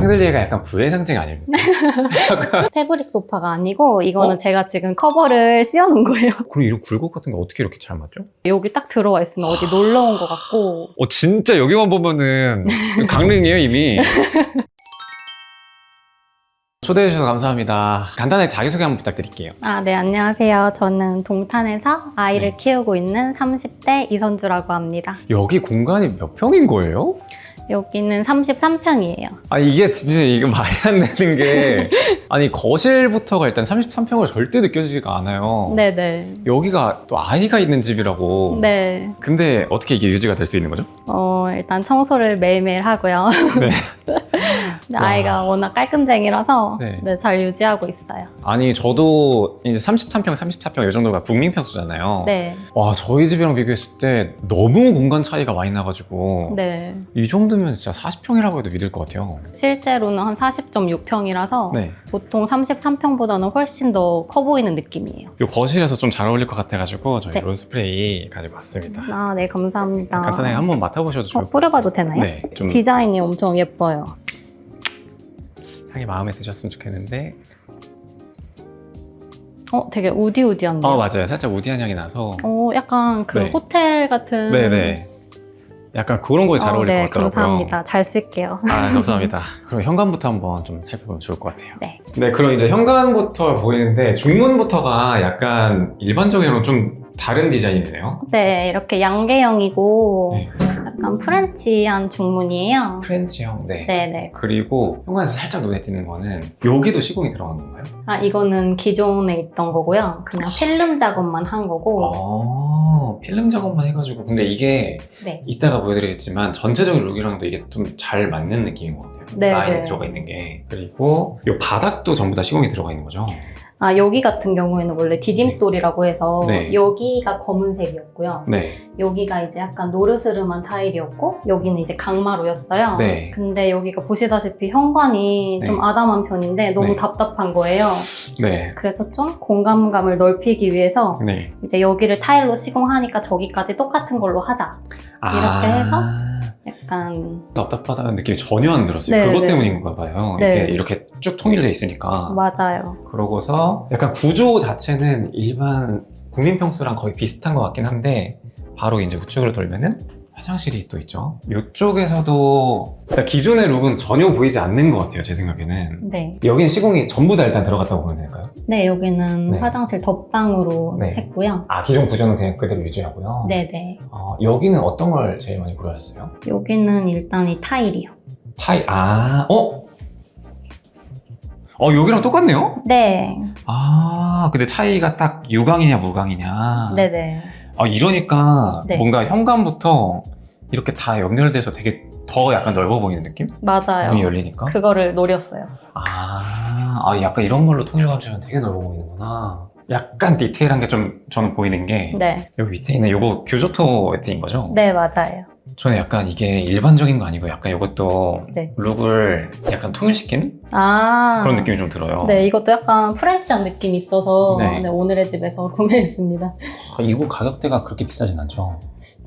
샹들리에가 약간 부의 상징 아닙니까? 패브릭 소파가 아니고 이거는 어? 제가 지금 커버를 씌워놓은 거예요. 그리고 이런 굴곡 같은 거 어떻게 이렇게 잘 맞죠? 여기 딱 들어와 있으면 어디 놀러 온 것 같고 어 진짜 여기만 보면은 강릉이에요 이미. 초대해 주셔서 감사합니다. 간단하게 자기소개 한번 부탁드릴게요. 아, 네, 안녕하세요. 저는 동탄에서 아이를 네. 키우고 있는 30대 이선주라고 합니다. 여기 공간이 몇 평인 거예요? 여기는 33평이에요. 아 이게 진짜 이거 말이 안 되는 게 아니 거실부터가 일단 33평으로 절대 느껴지지가 않아요. 네네. 여기가 또 아이가 있는 집이라고. 네. 근데 어떻게 이게 유지가 될 수 있는 거죠? 어, 일단 청소를 매일매일 하고요. 네. 근데 아이가 워낙 깔끔쟁이라서 네. 네, 잘 유지하고 있어요. 아니 저도 이제 33평, 34평 이 정도가 국민 평수잖아요. 네. 와 저희 집이랑 비교했을 때 너무 공간 차이가 많이 나가지고 네. 이 정도면 진짜 40평이라고 해도 믿을 것 같아요. 실제로는 한 40.6평이라서 네. 보통 33평보다는 훨씬 더 커 보이는 느낌이에요. 이 거실에서 좀 잘 어울릴 것 같아가지고 저희 네. 론스프레이 가지고 왔습니다. 아, 네, 감사합니다. 간단하게 한번 맡아보셔도 어, 좋을 것. 뿌려봐도 되나요? 네, 좀 디자인이 엄청 예뻐요. 향이 마음에 드셨으면 좋겠는데 어, 되게 우디우디한데요. 어 맞아요 살짝 우디한 향이 나서 어, 약간 그 네. 호텔 같은. 네네 약간 그런 거에 잘 어, 어울릴 네, 것 같더라고요 감사합니다. 잘 쓸게요. 아 감사합니다 그럼 현관부터 한번 좀 살펴보면 좋을 것 같아요 네. 네 그럼 이제 현관부터 보이는데 중문부터가 약간 일반적이랑 좀 다른 디자인이네요 네, 이렇게 양계형이고 네. 약간 프렌치한 중문이에요. 프렌치형 네. 네네. 그리고 현관에서 살짝 눈에 띄는 거는 여기도 시공이 들어간 건가요? 아, 이거는 기존에 있던 거고요. 그냥 필름 작업만 한 거고. 아 필름 작업만 해가지고 근데 이게 네. 이따가 보여드리겠지만 전체적인 룩이랑도 이게 좀 잘 맞는 느낌인 것 같아요. 네, 라인이 네. 들어가 있는 게 그리고 이 바닥도 전부 다 시공이 들어가 있는 거죠. 아, 여기 같은 경우에는 원래 디딤돌이라고 해서 네. 여기가 검은색이었고요. 네, 여기가 이제 약간 노르스름한 타일이었고 여기는 이제 강마루였어요. 네. 근데 여기가 보시다시피 현관이 네. 좀 아담한 편인데 너무 네. 답답한 거예요. 네, 그래서 좀 공간감을 넓히기 위해서 네. 이제 여기를 타일로 시공하니까 저기까지 똑같은 걸로 하자. 이렇게 해서? 약간 답답하다는 느낌이 전혀 안 들었어요. 네, 그것 네. 때문인가 봐요. 네. 이렇게 이렇게 쭉 통일돼 있으니까. 맞아요. 그러고서 약간 구조 자체는 일반 국민평수랑 거의 비슷한 것 같긴 한데 바로 이제 우측으로 돌면은 화장실이 또 있죠. 이쪽에서도 일단 기존의 룩은 전혀 보이지 않는 것 같아요. 제 생각에는. 네. 여기는 시공이 전부 다 일단 들어갔다고 보면 될까요? 네, 여기는 네. 화장실 덧방으로 네. 했고요. 아 기존 구조는 그냥 그대로 유지하고요. 네네. 어, 여기는 어떤 걸 제일 많이 고려하셨어요? 여기는 일단 이 타일이요. 타일 아 어? 어 여기랑 똑같네요? 네. 아 근데 차이가 딱 유광이냐 무광이냐 네네. 아 이러니까 네. 뭔가 현관부터 이렇게 다 연결돼서 되게 더 약간 넓어 보이는 느낌? 맞아요. 문이 열리니까 그거를 노렸어요. 아, 아 약간 이런 걸로 통일감 주면 되게 넓어 보이는구나 약간 디테일한 게 좀 저는 보이는 게 네. 여기 밑에 있는 요거 규조토 웨트인 거죠? 네, 맞아요. 저는 약간 이게 일반적인 거 아니고 약간 이것도 네. 룩을 약간 통일시키는 아. 그런 느낌이 좀 들어요. 네, 이것도 약간 프렌치한 느낌이 있어서 네. 네, 오늘의 집에서 구매했습니다. 아, 이거 가격대가 그렇게 비싸진 않죠?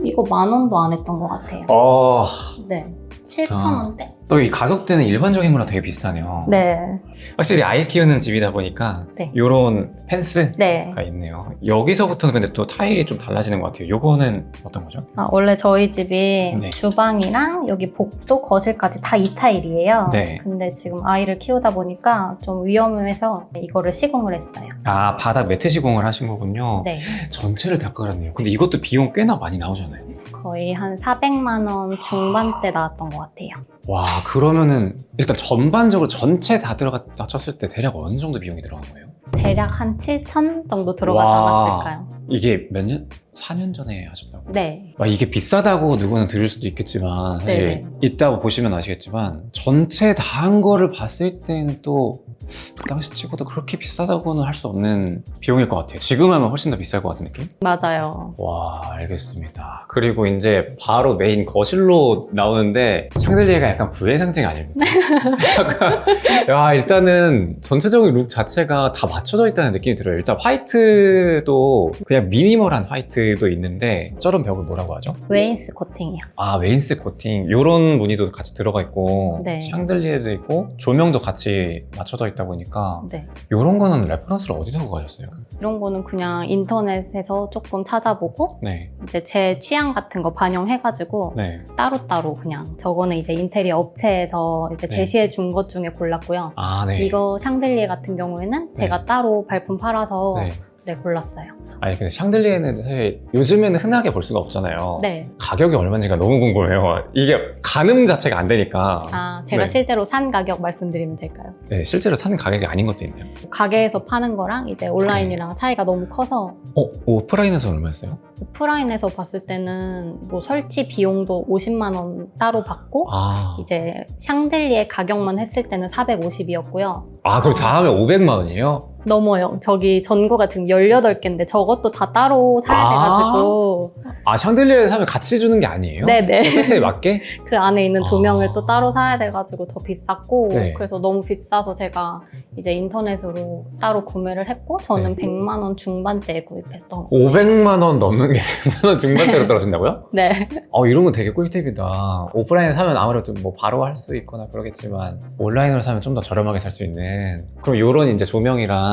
이거 만 원도 안 했던 것 같아요. 어, 네. 7천 원대? 또 이 가격대는 일반적인 거랑 되게 비슷하네요. 네. 확실히 아이 키우는 집이다 보니까 네. 요런 펜스가 네. 있네요. 여기서부터는 근데 또 타일이 좀 달라지는 것 같아요. 요거는 어떤 거죠? 아, 원래 저희 집이 네. 주방이랑 여기 복도, 거실까지 다 이 타일이에요. 네. 근데 지금 아이를 키우다 보니까 좀 위험해서 이거를 시공을 했어요. 아, 바닥 매트 시공을 하신 거군요. 네. 전체를 다 깔았네요. 근데 이것도 비용 꽤나 많이 나오잖아요. 거의 한 400만 원 중반대 나왔던 것 같아요. 와, 그러면은 일단 전반적으로 전체 다 들어갔다 쳤을 때 대략 어느 정도 비용이 들어간 거예요? 대략 한 7천 정도 들어가지 와. 않았을까요? 이게 몇 년? 4년 전에 하셨다고? 네. 와, 이게 비싸다고 누구는 들을 수도 있겠지만 사실 네네. 이따 보시면 아시겠지만 전체 다 한 거를 봤을 때는 또그 당시 치고도 그렇게 비싸다고는 할 수 없는 비용일 것 같아요. 지금 하면 훨씬 더 비쌀 것 같은 느낌? 맞아요. 와 알겠습니다. 그리고 이제 바로 메인 거실로 나오는데 샹들리에가 약간 부의 상징 아닙니까? 약간, 야, 일단은 전체적인 룩 자체가 다 맞춰져 있다는 느낌이 들어요. 일단 화이트도 그냥 미니멀한 화이트도 있는데 저런 벽을 뭐라고 하죠? 웨인스 코팅이요. 아, 웨인스 코팅. 요런 무늬도 같이 들어가 있고 네. 샹들리에도 있고 조명도 같이 맞춰져 있다 보니까 네. 요런 거는 레퍼런스를 어디서 구하셨어요? 이런 거는 그냥 인터넷에서 조금 찾아보고 네. 이제 제 취향 같은 거 반영해가지고 네. 따로따로 그냥 저거는 이제 인테리어 업체에서 이제 네. 제시해 준 것 중에 골랐고요. 아, 네. 이거 샹들리에 같은 경우에는 제가 따로 발품 팔아서 네. 네, 골랐어요. 아니 근데 샹들리에는 사실 요즘에는 흔하게 볼 수가 없잖아요. 네. 가격이 얼마인지가 너무 궁금해요. 이게 가늠 자체가 안 되니까. 아, 제가 네. 실제로 산 가격 말씀드리면 될까요? 네, 실제로 사는 가격이 아닌 것도 있네요. 가게에서 파는 거랑 이제 온라인이랑 차이가 너무 커서 어, 오프라인에서 얼마였어요? 오프라인에서 봤을 때는 뭐 설치 비용도 50만 원 따로 받고 아, 이제 샹들리에 가격만 했을 때는 450이었고요. 아 그럼 다음에 500만 원이요? 넘어요. 저기 전구가 지금 18개인데 저것도 다 따로 사야 아. 돼가지고 아 샹들리에 사면 같이 주는 게 아니에요? 네네. 세트에 맞게? 그 안에 있는 조명을 아. 또 따로 사야 돼가지고 더 비쌌고 네. 그래서 너무 비싸서 제가 이제 인터넷으로 따로 구매를 했고 저는 네. 100만 원 중반대에 구입했던 500만 원 넘는 게 100만 원 중반대로 떨어진다고요? 네. 어 이런 거 되게 꿀팁이다. 오프라인에 사면 아무래도 뭐 바로 할 수 있거나 그러겠지만 온라인으로 사면 좀 더 저렴하게 살 수 있는. 그럼 요런 이제 조명이랑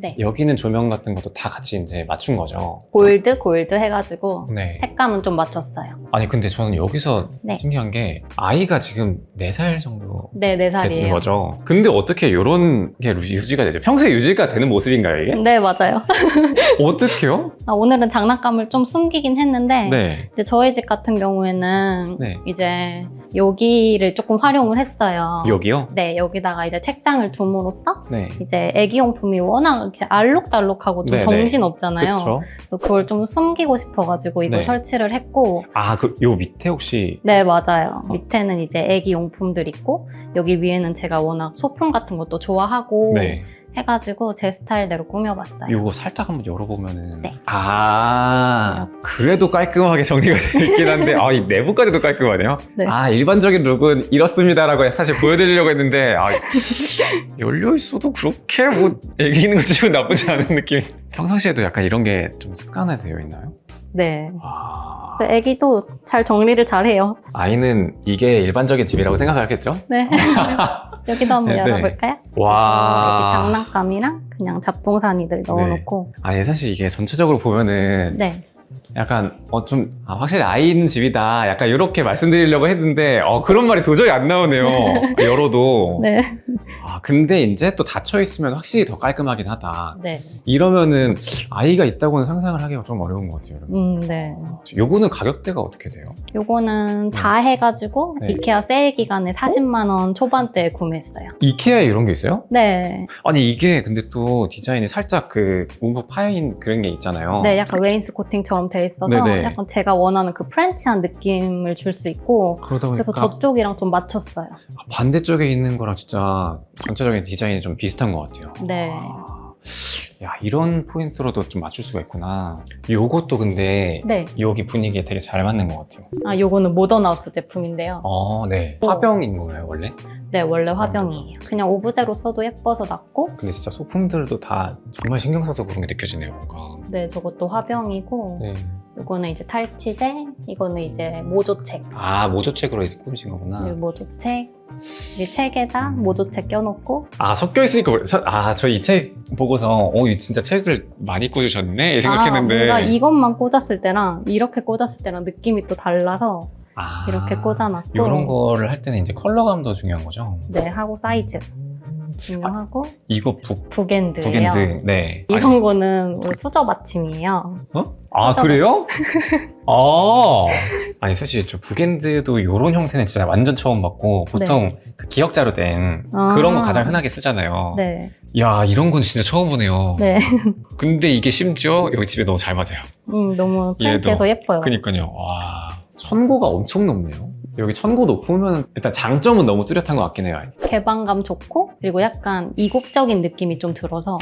네. 여기는 조명 같은 것도 다 같이 이제 맞춘 거죠. 골드 골드 해가지고 네. 색감은 좀 맞췄어요. 아니 근데 저는 여기서 네. 신기한 게 아이가 지금 4살 정도 네, 네 되는 살이에요. 거죠. 근데 어떻게 이런 게 유지가 되죠? 평소에 유지가 되는 모습인가요 이게? 네, 맞아요. 어떻게요? 아, 오늘은 장난감을 좀 숨기긴 했는데 네. 이제 저희 집 같은 경우에는 네. 이제 여기를 조금 활용을 했어요. 여기요? 네, 여기다가 이제 책장을 둠으로써 네. 이제 애기용품이 워낙 이렇게 알록달록하고 좀 네 네. 정신 없잖아요. 그렇죠. 그걸 좀 숨기고 싶어가지고 이걸 네. 설치를 했고, 아 그 요 밑에 혹시 네 맞아요. 밑에는 이제 애기용품들 있고 여기 위에는 제가 워낙 소품 같은 것도 좋아하고 네. 해가지고 제 스타일대로 꾸며봤어요. 요거 살짝 한번 열어보면은 네. 아 그래도 깔끔하게 정리가 되어 있긴 한데 아이 내부까지도 깔끔하네요. 네. 아 일반적인 룩은 이렇습니다라고 사실 보여드리려고 했는데 아, 열려 있어도 그렇게 뭐 애기 있는 것 치고 나쁘지 않은 느낌. 평상시에도 약간 이런 게 좀 습관화 되어 있나요? 네. 아, 그 애기도 잘 정리를 잘해요. 아이는 이게 일반적인 집이라고 생각하겠죠? 네. 여기도 한번 네, 네. 열어볼까요? 와. 여기 장난감이랑 그냥 잡동사니들 넣어놓고. 아니 사실 이게 전체적으로 보면은 네. 약간 어좀 확실히 아이 있는 집이다 약간 이렇게 말씀드리려고 했는데 어 그런 말이 도저히 안 나오네요 열어도 네. 아 근데 이제 또 닫혀 있으면 확실히 더 깔끔하긴 하다 네. 이러면은 아이가 있다고는 상상을 하기가 좀 어려운 것 같아요 여러분. 음, 네. 요거는 가격대가 어떻게 돼요? 요거는 다 해가지고 네. 이케아 세일 기간에 40만 원 초반대에 구매했어요. 이케아에 이런 게 있어요? 네. 아니 이게 근데 또 디자인이 살짝 그 움푹 파인 그런 게 있잖아요 네, 약간 웨인스 코팅처럼 돼 있어서 어. 네네. 약간 제가 원하는 그 프렌치한 느낌을 줄 수 있고 그러다 보니까 그래서 저쪽이랑 좀 맞췄어요. 반대쪽에 있는 거랑 진짜 전체적인 디자인이 좀 비슷한 것 같아요. 네. 아, 야 이런 포인트로도 좀 맞출 수가 있구나. 요것도 근데 네. 여기 분위기에 되게 잘 맞는 것 같아요. 아, 요거는 모던 하우스 제품인데요. 어, 네. 어. 화병인 거예요 원래? 네, 원래 화병이에요. 그냥 오브제로 써도 예뻐서 놨고 근데 진짜 소품들도 다 정말 신경 써서 그런 게 느껴지네요. 뭔가. 네, 저것도 화병이고 네. 요거는 이제 탈취제, 이거는 이제 모조책. 아 모조책으로 이제 꾸미신 거구나. 이 모조책. 이 책에다 모조책 껴놓고 아 섞여 있으니까 아저 이 책 보고서 어 이 진짜 책을 많이 꾸주셨네 이 생각했는데. 아, 뭔가 이것만 꽂았을 때랑 이렇게 꽂았을 때랑 느낌이 또 달라서 아, 이렇게 꽂아놨고 이런 거를 할 때는 이제 컬러감도 중요한 거죠. 네 하고 사이즈 중요하고 이거 북 북엔드예요. 북엔드 네. 이런 거는 우리 수저 받침이에요. 어? 아 수저 그래요? 아 아니 사실 저 북엔드도 이런 형태는 진짜 완전 처음 봤고 보통 그 기역자로 된 아. 그런 거 가장 흔하게 쓰잖아요. 네, 야 이런 건 진짜 처음 보네요. 네, 근데 이게 심지어 여기 집에 너무 잘 맞아요. 음, 너무 얘도. 프렌치해서 예뻐요. 그니까요. 와 천고가 엄청 높네요. 여기 천고 높으면 일단 장점은 너무 뚜렷한 것 같긴 해요. 개방감 좋고 그리고 약간 이국적인 느낌이 좀 들어서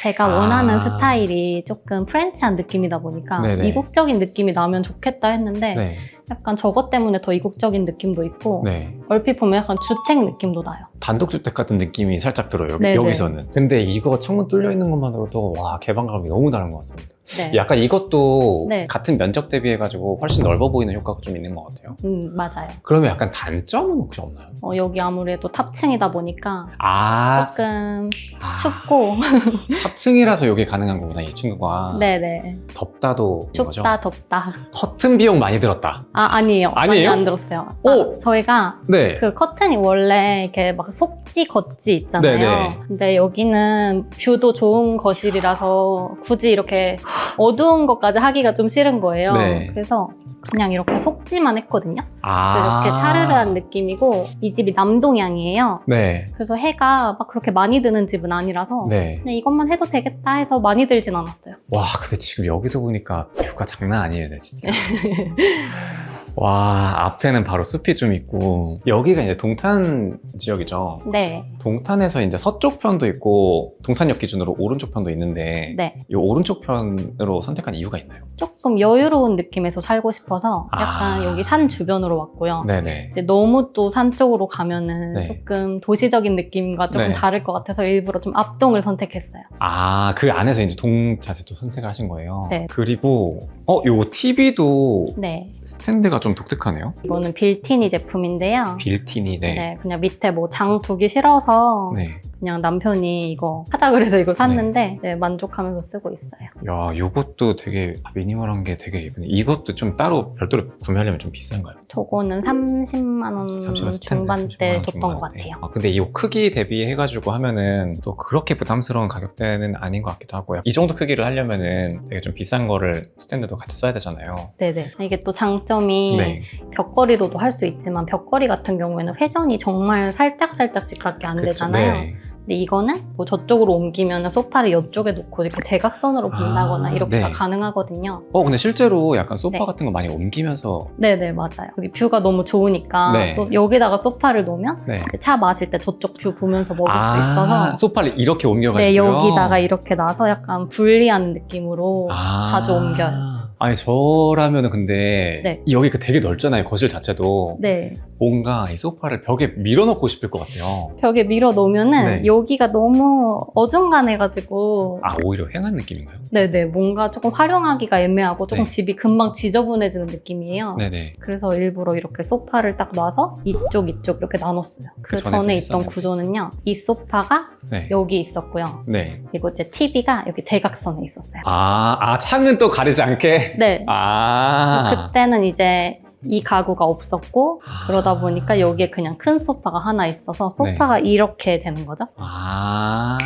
제가 아. 원하는 스타일이 조금 프렌치한 느낌이다 보니까 네네. 이국적인 느낌이 나면 좋겠다 했는데 네. 약간 저것 때문에 더 이국적인 느낌도 있고 네. 얼핏 보면 약간 주택 느낌도 나요. 단독주택 같은 느낌이 살짝 들어요. 여기, 네네. 여기서는. 근데 이거 창문 뚫려 있는 것만으로도 와 개방감이 너무 다른 것 같습니다. 네. 약간 이것도 네. 같은 면적 대비해가지고 훨씬 넓어 보이는 효과가 좀 있는 것 같아요. 음, 맞아요. 그러면 약간 단점은 혹시 없나요? 어, 여기 아무래도 탑층이다 보니까 아, 조금 아, 춥고 탑층이라서 여기 가능한 거구나 이 친구가. 네네 덥다도 이거죠? 춥다 덥다. 커튼 비용 많이 들었다. 아 아니에요. 아니에요? 많이 안 들었어요. 오! 아, 저희가 네. 그 커튼이 원래 이렇게 막 속지 겉지 있잖아요. 네네. 근데 여기는 뷰도 좋은 거실이라서 굳이 이렇게 어두운 것까지 하기가 좀 싫은 거예요. 네. 그래서 그냥 이렇게 속지만 했거든요. 아. 이렇게 차르르한 느낌이고 이 집이 남동향이에요. 네. 그래서 해가 막 그렇게 많이 드는 집은 아니라서 네. 그냥 이것만 해도 되겠다 해서 많이 들진 않았어요. 와, 근데 지금 여기서 보니까 뷰가 장난 아니에요, 진짜. 와, 앞에는 바로 숲이 좀 있고, 여기가 이제 동탄 지역이죠. 네, 동탄에서 이제 서쪽 편도 있고, 동탄역 기준으로 오른쪽 편도 있는데, 네. 이 오른쪽 편으로 선택한 이유가 있나요? 조금 여유로운 느낌에서 살고 싶어서 아. 약간 여기 산 주변으로 왔고요. 네네. 근데 너무 또 산 쪽으로 가면은 네. 조금 도시적인 느낌과 조금 네. 다를 것 같아서 일부러 좀 앞동을 선택했어요. 아, 그 안에서 이제 동자재도 선택을 하신 거예요? 네. 그리고, 어, 요 TV도 네, 스탠드가 좀 독특하네요. 이거는 빌티니 제품인데요. 빌틴이, 네. 네. 그냥 밑에 뭐 장 두기 싫어서 네. 그냥 남편이 이거 하자 그래서 이거 샀는데 네, 만족하면서 쓰고 있어요. 야, 요것도 되게 미니멀한 게 되게 예쁘네. 이것도 좀 따로 별도로 구매하려면 좀 비싼가요? 저거는 30만 원 30만 스탠드, 중반대 30만 줬던 것. 같아요. 아, 근데 이 크기 대비해가지고 하면은 또 그렇게 부담스러운 가격대는 아닌 것 같기도 하고요. 이 정도 크기를 하려면은 되게 좀 비싼 거를 스탠드도 같이 써야 되잖아요. 네네. 이게 또 장점이 네. 벽걸이로도 할 수 있지만 벽걸이 같은 경우에는 회전이 정말 살짝 살짝씩 밖에 안 그쵸? 되잖아요. 네. 근데 이거는 뭐 저쪽으로 옮기면 소파를 이쪽에 놓고 이렇게 대각선으로 아, 본다거나 이렇게가 네. 가능하거든요. 어, 근데 실제로 약간 소파 네. 같은 거 많이 옮기면서 네네 맞아요. 여기 뷰가 너무 좋으니까 네. 또 여기다가 소파를 놓으면 네. 그차 마실 때 저쪽 뷰 보면서 먹을 수 아, 있어서 소파를 이렇게 옮겨가지고 네 여기다가 이렇게 놔서 약간 분리하는 느낌으로 아. 자주 옮겨요. 아니 저라면은 근데 네. 여기가 되게 넓잖아요 거실 자체도 네 뭔가 이 소파를 벽에 밀어넣고 싶을 것 같아요 벽에 밀어 놓으면은 네. 여기가 너무 어중간해가지고 아 오히려 횡한 느낌인가요? 네네 뭔가 조금 활용하기가 애매하고 조금 네. 집이 금방 지저분해지는 느낌이에요. 네네 그래서 일부러 이렇게 소파를 딱 놔서 이쪽 이쪽 이렇게 나눴어요. 그 전에도 전에 있던 있었는데. 구조는요. 이 소파가 네. 여기 있었고요. 네. 그리고 이제 TV가 여기 대각선에 있었어요. 아, 아 창은 또 가리지 않게 네. 아 그때는 이제 이 가구가 없었고 그러다 보니까 여기에 그냥 큰 소파가 하나 있어서 네. 소파가 이렇게 되는 거죠. 아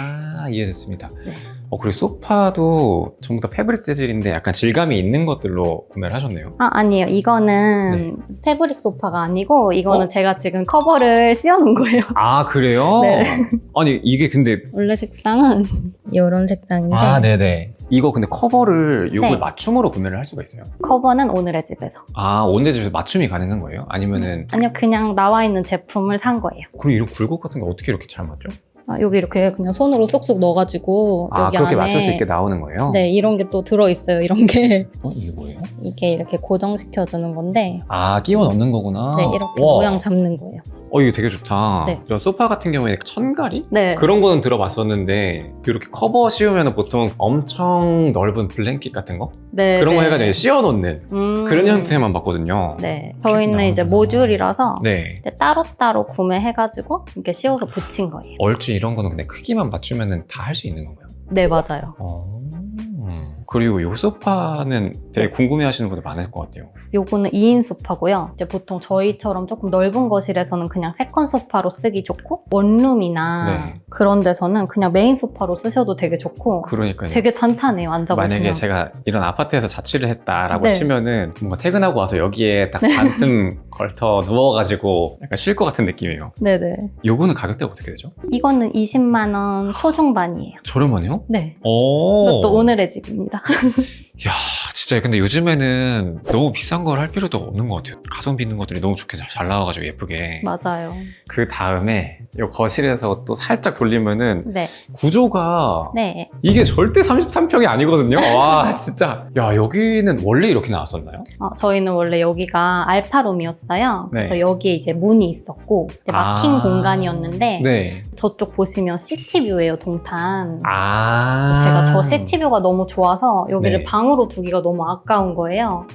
이해됐습니다 네. 어 그리고 소파도 전부 다 패브릭 재질인데 약간 질감이 있는 것들로 구매를 하셨네요 아 아니에요. 이거는 패브릭 소파가 아니고 이거는 네. 어? 제가 지금 커버를 씌워놓은 거예요. 아 그래요? 네. 아니 이게 근데 원래 색상은 이런 색상인데 아 네네 이거 근데 커버를 요걸 네. 맞춤으로 구매를 할 수가 있어요 커버는 오늘의 집에서. 아 온대 집에서 맞춤이 가능한 거예요? 아니면은 아니요, 그냥 나와 있는 제품을 산 거예요. 그리고 이런 굴곡 같은 거 어떻게 이렇게 잘 맞죠? 아, 여기 이렇게 그냥 손으로 쏙쏙 넣어가지고 아 여기 그렇게 안에 맞출 수 있게 나오는 거예요? 네 이런 게 또 들어 있어요. 이런 게 어 이게 뭐예요? 이게 이렇게 고정시켜 주는 건데 아 끼워 넣는 거구나 네 이렇게 와. 모양 잡는 거예요. 어 이거 되게 좋다 네. 저 소파 같은 경우에 천가리? 네. 그런 거는 들어봤었는데 이렇게 커버 씌우면 보통 엄청 넓은 블랭킷 같은 거? 네, 그런 거 네. 해가지고 씌워놓는 음. 그런 형태만 봤거든요 네. 저희는 이제. 모듈이라서 네 이제 따로따로 구매해가지고 이렇게 씌워서 붙인 거예요. 얼추 이런 거는 근데 크기만 맞추면 다 할 수 있는 건가요? 네 맞아요. 어... 그리고 이 소파는 되게 네. 궁금해 하시는 분들 많을 것 같아요 요거는 2인 소파고요. 이제 보통 저희처럼 조금 넓은 거실에서는 그냥 세컨 소파로 쓰기 좋고 원룸이나 네. 그런 데서는 그냥 메인 소파로 쓰셔도 되게 좋고 그러니까요 되게 탄탄해요. 앉아보시면. 만약에 제가 이런 아파트에서 자취를 했다라고 네. 치면은 뭔가 퇴근하고 와서 여기에 딱 반쯤 걸터 누워가지고 약간 쉴 것 같은 느낌이에요. 네네. 요거는 가격대가 어떻게 되죠? 이거는 20만 원 초중반이에요. 저렴하네요? 네. 오. 이것도 오늘의 집입니다. 야, 진짜 근데 요즘에는 너무 비싼 걸 할 필요도 없는 것 같아요. 가성비 있는 것들이 너무 좋게 잘, 잘 나와가지고 예쁘게. 맞아요. 그 다음에 이 거실에서 또 살짝 돌리면은 네. 구조가 네. 이게 절대 33평이 아니거든요. 와 진짜 야 여기는 원래 이렇게 나왔었나요? 어, 저희는 원래 여기가 알파룸이었어요. 네. 그래서 여기에 이제 문이 있었고 이제 막힌 아. 공간이었는데 네. 저쪽 보시면 시티뷰예요, 동탄. 아 제가 저 시티뷰가 너무 좋아서 여기를 네. 방으로 두기가 너무 아까운 거예요.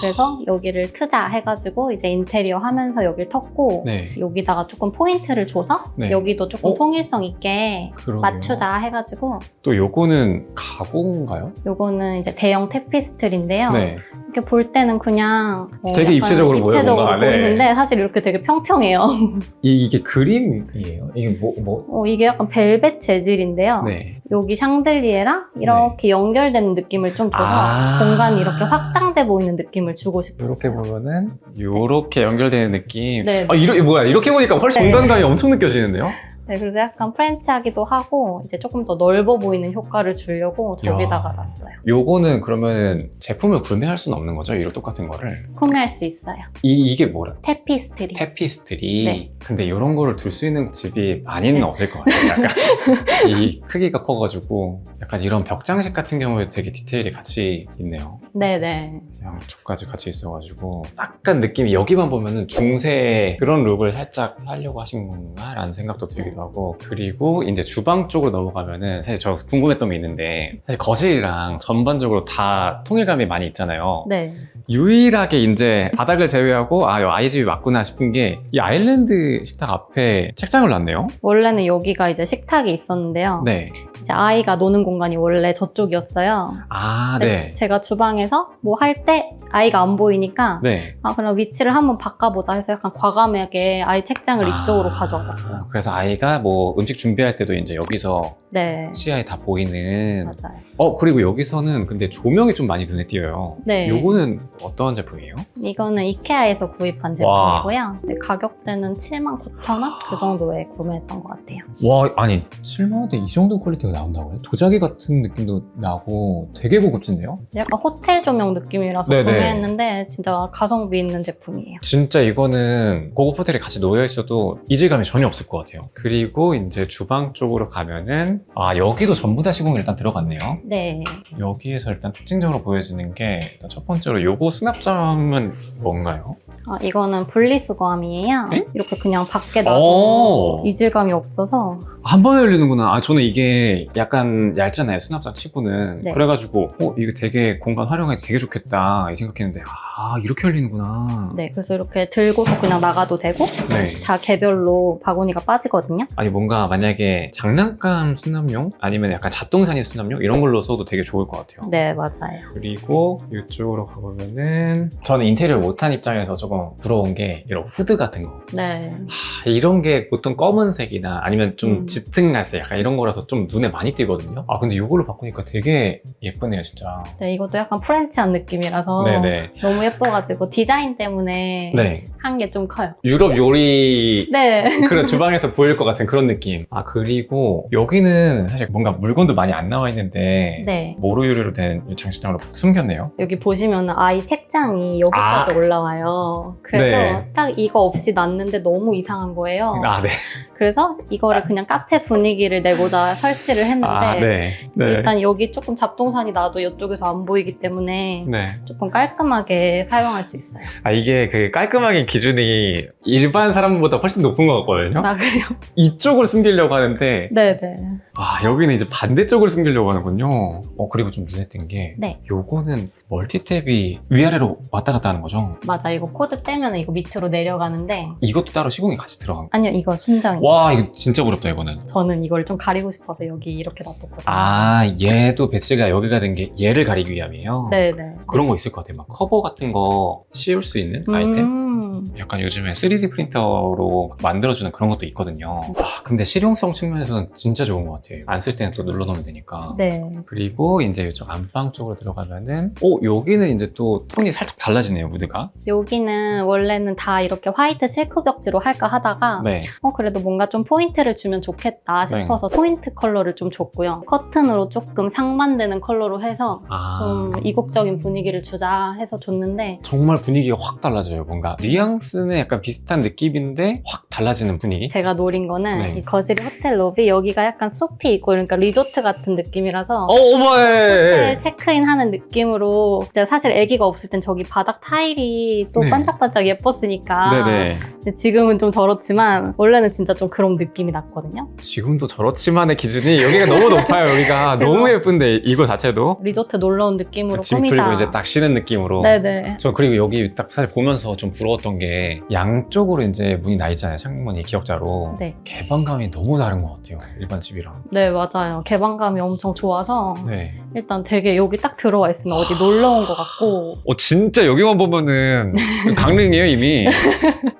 그래서 여기를 트자 해가지고 이제 인테리어 하면서 여기를 텄고 네. 여기다가 조금 포인트를 줘서 네. 여기도 조금 어? 통일성 있게 그러게요. 맞추자 해가지고 또 요거는 가공인가요? 요거는 이제 대형 테피스트리인데요. 네. 이렇게 볼 때는 그냥 뭐 되게 입체적으로 보여요, 입체적으로 뭔가. 네. 보이는데 사실 이렇게 되게 평평해요. 이, 이게 그림이에요? 이게 뭐 뭐? 어, 이게 약간 벨벳 재질인데요. 네. 여기 샹들리에랑 이렇게 연결되는 느낌을 좀 줘서 아. 공간이 이렇게 확장돼 보이는 느낌을 주고 이렇게 싶었어요. 보면은 이렇게 연결되는 느낌. 네. 아 이러 뭐야 이렇게 보니까 훨씬 네. 공간감이 엄청 느껴지는데요? 네, 그래서 약간 프렌치하기도 하고 이제 조금 더 넓어 보이는 효과를 주려고 저기다가 야. 놨어요. 요거는 그러면은 제품을 구매할 수는 없는 거죠? 이런 똑같은 거를. 구매할 수 있어요. 이 이게 뭐라? 테피스트리. 테피스트리. 네. 근데 이런 거를 둘 수 있는 집이 많이는 없을 것 같아요. 약간 이 크기가 커가지고 약간 이런 벽장식 같은 경우에 되게 디테일이 같이 있네요. 네네. 양쪽까지 같이 있어가지고 약간 느낌이 여기만 보면은 중세 그런 룩을 살짝 하려고 하신 건가 라는 생각도 들기도 하고 그리고 이제 주방 쪽으로 넘어가면은 사실 저 궁금했던 게 있는데 사실 거실이랑 전반적으로 다 통일감이 많이 있잖아요. 네. 유일하게 이제 바닥을 제외하고 아, 이 아이집이 맞구나 싶은 게 이 아일랜드 식탁 앞에 책장을 놨네요. 원래는 여기가 이제 식탁이 있었는데요. 네. 이제 아이가 노는 공간이 원래 저쪽이었어요. 아, 네. 제가 주방에서 뭐 할 때 아이가 안 보이니까 네. 아 그럼 위치를 한번 바꿔보자 해서 약간 과감하게 아이 책장을 이쪽으로 아, 가져와봤어요. 그래서 아이가 뭐 음식 준비할 때도 이제 여기서 네. 시야에 다 보이는 맞아요. 어 그리고 여기서는 근데 조명이 좀 많이 눈에 띄어요. 네. 요거는 어떤 제품이에요? 이거는 이케아에서 구입한 와. 제품이고요. 근데 가격대는 79,000 원? 그 정도에 구매했던 것 같아요. 와 아니 7만 원대 이 정도 퀄리티가 나온다고요? 도자기 같은 느낌도 나고 되게 고급진데요? 약간 호텔 조명 느낌이라서 네네. 구매했는데 진짜 가성비 있는 제품이에요. 진짜 이거는 고급 호텔에 같이 놓여 있어도 이질감이 전혀 없을 것 같아요. 그리고 이제 주방 쪽으로 가면은 아 여기도 전부 다 시공이 일단 들어갔네요. 네. 여기에서 일단 특징적으로 보여지는 게 일단 첫 번째로 요거 수납장은 뭔가요? 아, 이거는 분리수거함이에요. 네? 이렇게 그냥 밖에 오. 놔도 이질감이 없어서 한 번에 열리는구나. 아, 저는 이게 약간 얇잖아요. 수납장 치고는. 네. 그래가지고, 어, 이거 되게 공간 활용하기 되게 좋겠다. 이 생각했는데, 아, 이렇게 열리는구나. 네, 그래서 이렇게 들고서 그냥 나가도 되고 네. 자 개별로 바구니가 빠지거든요. 아니, 뭔가 만약에 장난감 수납용? 아니면 약간 잡동사니 수납용? 이런 걸로 써도 되게 좋을 것 같아요. 네, 맞아요. 그리고 이쪽으로 가보면은, 저는 인테리어 못한 입장에서 조금 부러운 게 이런 후드 같은 거. 네. 하, 이런 게 보통 검은색이나 아니면 좀 음. 짙은 갈색 약간 이런 거라서 좀 눈에 많이 띄거든요. 아, 근데 이걸로 바꾸니까 되게 예쁘네요, 진짜. 네, 이것도 약간 프렌치한 느낌이라서 네네. 너무 예뻐가지고 디자인 때문에 네. 한 게 좀 커요. 유럽 요리 네. 그런 주방에서 보일 것 같은 그런 느낌. 아 그리고 여기는 사실 뭔가 물건도 많이 안 나와 있는데 네. 모루 유리로 된 장식장으로 숨겼네요. 여기 보시면 아이 책장이 여기까지 아. 올라와요. 그래서 네. 딱 이거 없이 놨는데 너무 이상한 거예요. 아 네. 그래서 이거를 그냥 카페 분위기를 내고자 설치를 했는데 아 네. 네. 일단 여기 조금 잡동산이 나도 이쪽에서 안 보이기 때문에 네. 조금 깔끔하게 사용할 수 있어요. 아 이게 그 깔끔하게 기준이 일반 사람보다 훨씬 높은 것 같거든요. 아 그래요? 이쪽을 숨기려고 하는데 네네. 아 여기는 이제 반대쪽을 숨기려고 하는군요. 어 그리고 좀 눈에 띈 게 네. 요거는 멀티탭이 위아래로 왔다 갔다 하는 거죠. 맞아 이거 코드 떼면 이거 밑으로 내려가는데 이것도 따로 시공이 같이 들어간 거. 아니요 이거 순정. 와 이거 진짜 부럽다 이거는. 저는 이걸 좀 가리고 싶어서 여기 이렇게 놔뒀거든요. 아 얘도 배치가 여기가 된 게 얘를 가리기 위함이에요. 네네. 그런 거 있을 것 같아요. 막 커버 같은 거 씌울 수 있는 아이템. 음, 약간 요즘에 3D 프린터로 만들어주는 그런 것도 있거든요. 아 근데 실용성 측면에서는 진짜 좋은 것 같아요. 안 쓸 때는 또 눌러놓으면 되니까. 네. 그리고 이제 이쪽 안방 쪽으로 들어가면은 어 여기는 이제 또 톤이 살짝 달라지네요 무드가. 여기는 원래는 다 이렇게 화이트 실크 벽지로 할까 하다가 네. 어 그래도 뭔가 좀 포인트를 주면 좋겠다 네. 싶어서 포인트 컬러를 좀 줬고요. 커튼으로 조금 상반되는 컬러로 해서 아 좀 이국적인 분위기를 주자 해서 줬는데 정말 분위기가 확 달라져요. 뭔가 뉘앙스는 약간 비슷한 느낌인데 확 달라지는 분위기. 제가 노린 거는 네. 이 거실이 호텔 로비 여기가 약간 숲이 있고 그러니까 리조트 같은 느낌이라서 어 오마에. 호텔 체크인 하는 느낌으로 제가 사실 아기가 없을 땐 저기 바닥 타일이 또 네. 반짝반짝 예뻤으니까 네네. 근데 지금은 좀 저렇지만 원래는 진짜 좀 그런 느낌이 났거든요. 지금도 저렇지만의 기준이 여기가 너무 높아요. 여기가 너무 예쁜데 이거 자체도 리조트 놀러 온 느낌으로 짐 꾸미자. 풀고 이제 딱 쉬는 느낌으로. 네네. 저 그리고 여기 딱 사실 보면서 좀 부러웠던 게 양쪽으로 이제 문이 나 있잖아요. 창문이 기역자로. 네. 개방감이 너무 다른 것 같아요. 일반 집이랑. 네, 맞아요. 개방감이 엄청 좋아서 네. 일단 되게 여기 딱 들어와 있으면 어디 놀러 온 것 같고 어 진짜 여기만 보면은 강릉이에요 이미.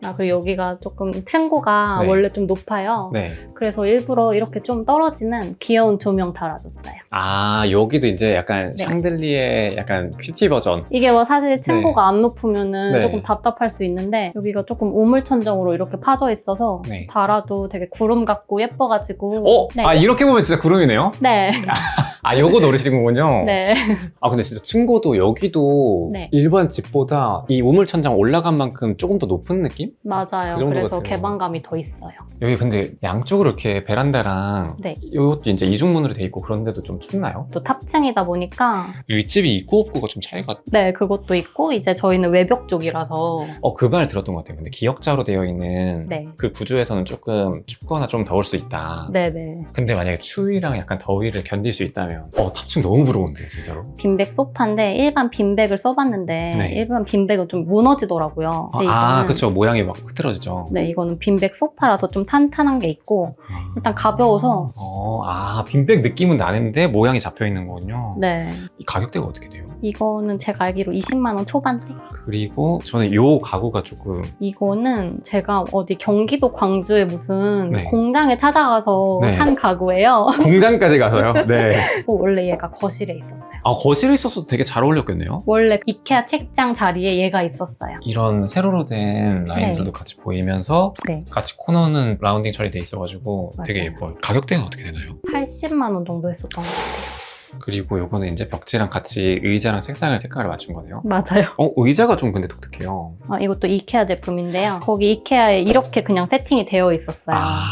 아, 그리고 여기가 조금 층고가 네. 원래 좀 높아요. 네. 그래서 일부러 이렇게 좀 떨어지는 귀여운 조명 달아줬어요. 아 여기도 이제 약간 네. 샹들리에 약간 큐티 버전. 이게 뭐 사실 층고가 안 높으면은 네. 조금 답답할 수 있는데 여기가 조금 우물천정으로 이렇게 파져 있어서 네. 달아도 되게 구름 같고 예뻐가지고 어? 네. 아 이렇게 보면 진짜 구름이네요. 네. 아 요거 노리시는군요. 네. 아 근데 진짜 층고도 여기도 네. 일반 집보다 이 우물천장 올라간 만큼 조금 더 높은 느낌? 맞아요. 그 정도 그래서 같아요. 개방감이 더 있어요. 여기 근데 양쪽으로 이렇게 베란다랑 네. 이것도 이제 이중문으로 돼 있고 그런데도 좀 춥나요? 또 탑층이다 보니까 윗집이 있고 없고가 좀 차이가 네 그것도 있고 이제 저희는 외벽 쪽이라서 어 그 말 들었던 것 같아요 근데 기역자로 되어 있는 네. 그 구조에서는 조금 춥거나 좀 더울 수 있다 네 네. 근데 만약에 추위랑 약간 더위를 견딜 수 있다면 어 탑층 너무 부러운데 진짜로. 빈백 소파인데 일반 빈백을 써봤는데 네. 일반 빈백은 좀 무너지더라고요. 근데 아 이거는- 그쵸. 모양이 막 흐트러지죠. 네 이거는 빈백 소파라서 좀 탄탄한 게 있고 일단 가벼워서. 어, 아 빈백 느낌은 나는데 모양이 잡혀 있는 거군요. 네. 이 가격대가 어떻게 돼요? 이거는 제가 알기로 20만 원 초반대. 그리고 저는 요 가구가 조금 이거는 제가 어디 경기도 광주에 무슨 네. 공장에 찾아가서 네. 산 가구예요. 공장까지 가서요? 네. 원래 얘가 거실에 있었어요. 아 거실에 있어서 되게 잘 어울렸겠네요 원래 이케아 책장 자리에 얘가 있었어요. 이런 세로로 된 라인들도 네. 같이 보이면서 네. 같이 코너는 라운딩 처리돼 있어가지고 되게 맞아요. 예뻐요. 가격대는 어떻게 되나요? 80만 원 정도 했었던 것 같아요. 그리고 요거는 이제 벽지랑 같이 의자랑 색상을 색깔을 맞춘 거네요. 맞아요. 어 의자가 좀 근데 독특해요. 어, 이것도 이케아 제품인데요. 거기 이케아에 이렇게 그냥 세팅이 되어 있었어요. 아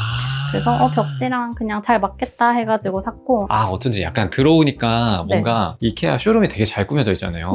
그래서 어, 벽지랑 그냥 잘 맞겠다 해가지고 샀고 아 어쩐지 약간 들어오니까 네. 뭔가 이케아 쇼룸이 되게 잘 꾸며져 있잖아요.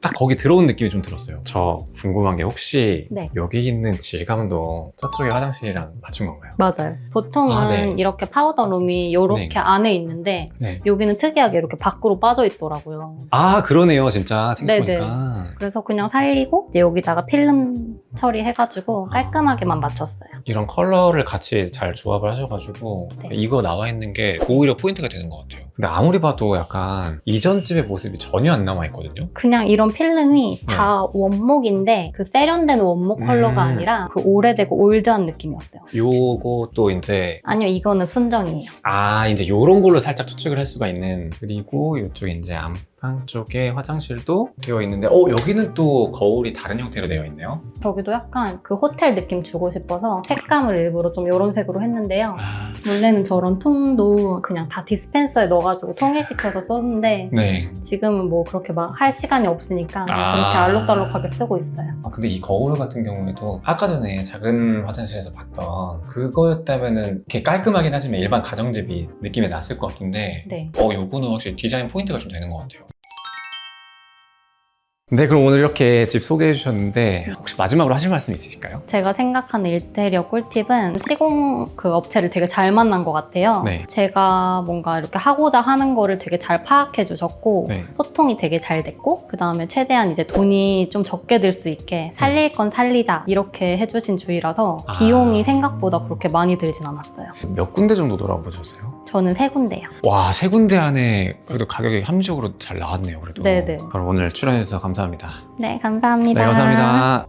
딱 거기 들어온 느낌이 좀 들었어요. 저 궁금한 게 혹시 네. 여기 있는 질감도 저쪽에 화장실이랑 맞춘 건가요? 맞아요. 보통은 아, 네. 이렇게 파우더 룸이 이렇게 네. 안에 있는데 네. 여기는 특이하게 이렇게 밖으로 빠져 있더라고요. 아 그러네요 진짜 네네. 생각해보니까 그래서 그냥 살리고 이제 여기다가 필름 처리해가지고 깔끔하게만 맞췄어요. 이런 컬러를 같이 잘 조합을 하셔가지고 네. 이거 나와 있는 게 오히려 포인트가 되는 것 같아요. 근데 아무리 봐도 약간 이전 집의 모습이 전혀 안 남아 있거든요. 그냥 이런 필름이 네. 다 원목인데 그 세련된 원목 컬러가 음. 아니라 그 오래되고 올드한 느낌이었어요. 요것도 이제 아니요, 이거는 순정이에요. 아 이제 요런 걸로 살짝 추측을 할 수가 있는 그리고 이쪽에 이제 안 방 쪽에 화장실도 되어 있는데 어 여기는 또 거울이 다른 형태로 되어 있네요. 저기도 약간 그 호텔 느낌 주고 싶어서 색감을 일부러 좀 이런 색으로 했는데요. 아, 원래는 저런 통도 그냥 다 디스펜서에 넣어가지고 통일시켜서 썼는데 네. 지금은 뭐 그렇게 막 할 시간이 없으니까 아. 저렇게 알록달록하게 쓰고 있어요. 아, 근데 이 거울 같은 경우에도 아까 전에 작은 화장실에서 봤던 그거였다면은 이렇게 깔끔하긴 하지만 일반 가정집이 느낌이 났을 것 같은데 네. 어 요거는 확실히 디자인 포인트가 좀 되는 것 같아요. 네 그럼 오늘 이렇게 집 소개해 주셨는데 혹시 마지막으로 하실 말씀 있으실까요? 제가 생각하는 인테리어 꿀팁은 시공 그 업체를 되게 잘 만난 것 같아요. 네. 제가 뭔가 이렇게 하고자 하는 거를 되게 잘 파악해 주셨고 네. 소통이 되게 잘 됐고 그 다음에 최대한 이제 돈이 좀 적게 들 수 있게 살릴 건 살리자 이렇게 해주신 주의라서 아. 비용이 생각보다 그렇게 많이 들진 않았어요. 몇 군데 정도 돌아보셨어요? 저는 세 군데요. 와 세 군데 안에 그래도 가격이 합리적으로 잘 나왔네요 그래도 네네. 그럼 오늘 출연해주셔서 감사합니다 네, 감사합니다. 네 감사합니다